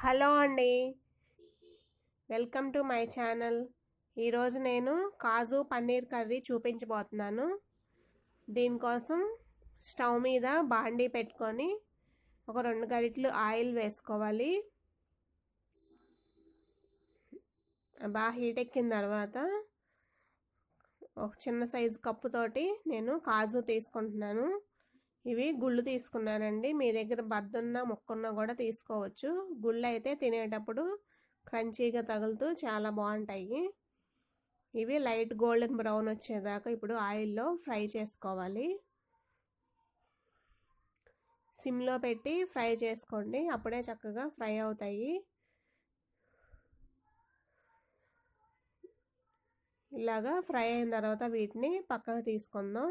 Hello అండి. Welcome to my channel. ఈరోజు నేను కాజు పన్నీర్ కర్రీ చూపించబోతున్నాను. దీనికోసం స్టవ్ మీద బాండీ పెట్టుకొని ఒక రెండు గరిటలు ఆయిల్ వేసుకోవాలి. బాగా హీట్ ఎక్కిన తర్వాత ఒక చిన్న సైజు కప్పుతోటి నేను కాజు తీసుకుంటున్నాను. ఇవి గుళ్ళు తీసుకున్నానండి. మీ దగ్గర బద్దున్న ముక్కున్న కూడా తీసుకోవచ్చు. గుళ్ళు అయితే తినేటప్పుడు క్రంచీగా తగులుతూ చాలా బాగుంటాయి. ఇవి లైట్ గోల్డెన్ బ్రౌన్ వచ్చేదాకా ఇప్పుడు ఆయిల్లో ఫ్రై చేసుకోవాలి. సిమ్లో పెట్టి ఫ్రై చేసుకోండి. అప్పుడే చక్కగా ఫ్రై అవుతాయి. ఇలాగా ఫ్రై అయిన తర్వాత వీటిని పక్కకు తీసుకుందాం.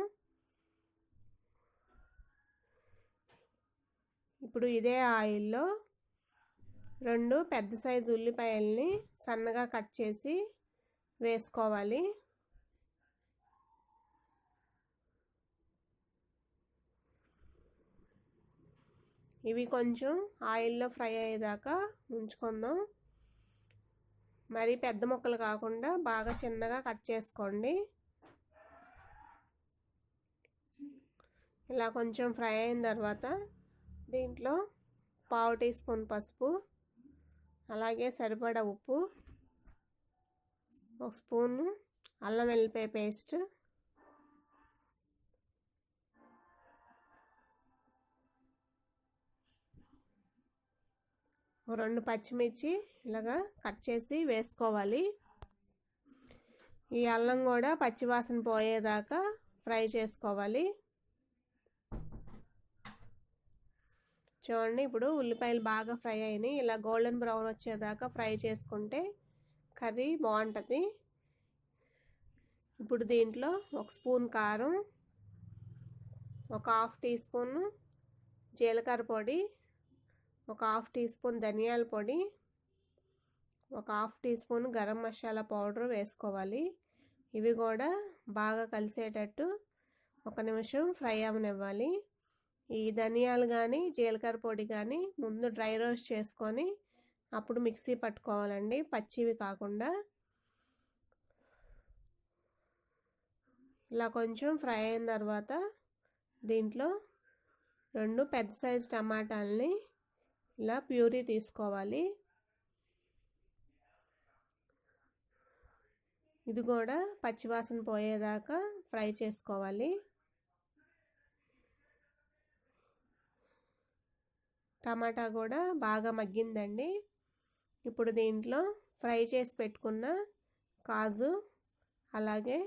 ఇప్పుడు ఇదే ఆయిల్లో రెండు పెద్ద సైజు ఉల్లిపాయల్ని సన్నగా కట్ చేసి వేసుకోవాలి. ఇవి కొంచెం ఆయిల్లో ఫ్రై అయ్యేదాకా ఉంచుకుందాం. మరి పెద్ద ముక్కలు కాకుండా బాగా చిన్నగా కట్ చేసుకోండి. ఇలా కొంచెం ఫ్రై అయిన తర్వాత దీంట్లో పావు టీ స్పూన్ పసుపు అలాగే సరిపడా ఉప్పు ఒక స్పూను అల్లం వెల్లిపాయ పేస్ట్ రెండు పచ్చిమిర్చి ఇలాగా కట్ చేసి వేసుకోవాలి. ఈ అల్లం కూడా పచ్చివాసన పోయేదాకా ఫ్రై చేసుకోవాలి. చూడండి ఇప్పుడు ఉల్లిపాయలు బాగా ఫ్రై అయినాయి. ఇలా గోల్డెన్ బ్రౌన్ వచ్చేదాకా ఫ్రై చేసుకుంటే కర్రీ బాగుంటుంది. ఇప్పుడు దీంట్లో ఒక స్పూన్ కారం ఒక హాఫ్ టీ స్పూన్ జీలకర్ర పొడి ఒక హాఫ్ టీ స్పూన్ ధనియాల పొడి ఒక half teaspoon garam masala powder వేసుకోవాలి. ఇవి కూడా బాగా కలిసేటట్టు ఒక నిమిషం ఫ్రై అవనివ్వాలి. ఈ ధనియాలు కానీ జీలకర్ర పొడి కానీ ముందు డ్రై రోస్ట్ చేసుకొని అప్పుడు మిక్సీ పట్టుకోవాలండి. పచ్చివి కాకుండా. ఇలా కొంచెం ఫ్రై అయిన తర్వాత దీంట్లో రెండు పెద్ద సైజు టమాటాలని ఇలా ప్యూరీ తీసుకోవాలి. ఇది కూడా పచ్చివాసన పోయేదాకా ఫ్రై చేసుకోవాలి. టమాటా కూడా బాగా మగ్గిందండి. ఇప్పుడు దీంట్లో ఫ్రై చేసి పెట్టుకున్న కాజు అలాగే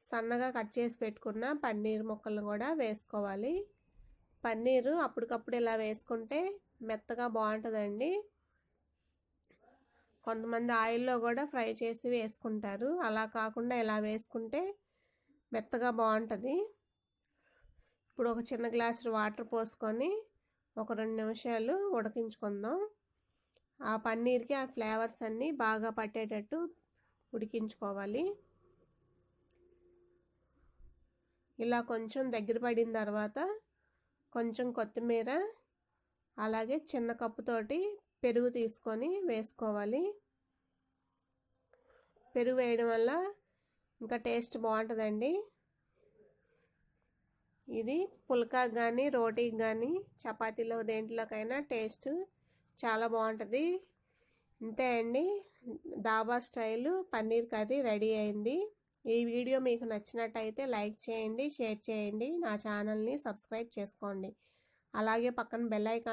సన్నగా కట్ చేసి పెట్టుకున్న పన్నీర్ ముక్కలను కూడా వేసుకోవాలి. పన్నీరు అప్పటికప్పుడు ఇలా వేసుకుంటే మెత్తగా బాగుంటుందండి. కొంతమంది ఆయిల్లో కూడా ఫ్రై చేసి వేసుకుంటారు. అలా కాకుండా ఇలా వేసుకుంటే మెత్తగా బాగుంటుంది. ఇప్పుడు ఒక చిన్న గ్లాసు వాటర్ పోసుకొని ఒక రెండు నిమిషాలు ఉడికించుకుందాం. ఆ పన్నీర్కి ఆ ఫ్లేవర్స్ అన్నీ బాగా పట్టేటట్టు ఉడికించుకోవాలి. ఇలా కొంచెం దగ్గర పడిన తర్వాత కొంచెం కొత్తిమీర అలాగే చిన్న కప్పుతోటి పెరుగు తీసుకొని వేసుకోవాలి. పెరుగు వేయడం వల్ల ఇంకా టేస్ట్ బాగుంటుందండి. ఇది పుల్కా కానీ రోటీకి కానీ చపాతీలో దేంట్లోకైనా టేస్ట్ చాలా బాగుంటుంది. ఇంతే అండి. Dhaba style paneer curry ready అయింది. ఈ వీడియో మీకు నచ్చినట్టయితే లైక్ చేయండి షేర్ చేయండి. నా ఛానల్ని సబ్స్క్రైబ్ చేసుకోండి. అలాగే పక్కన బెల్ ఐకాన్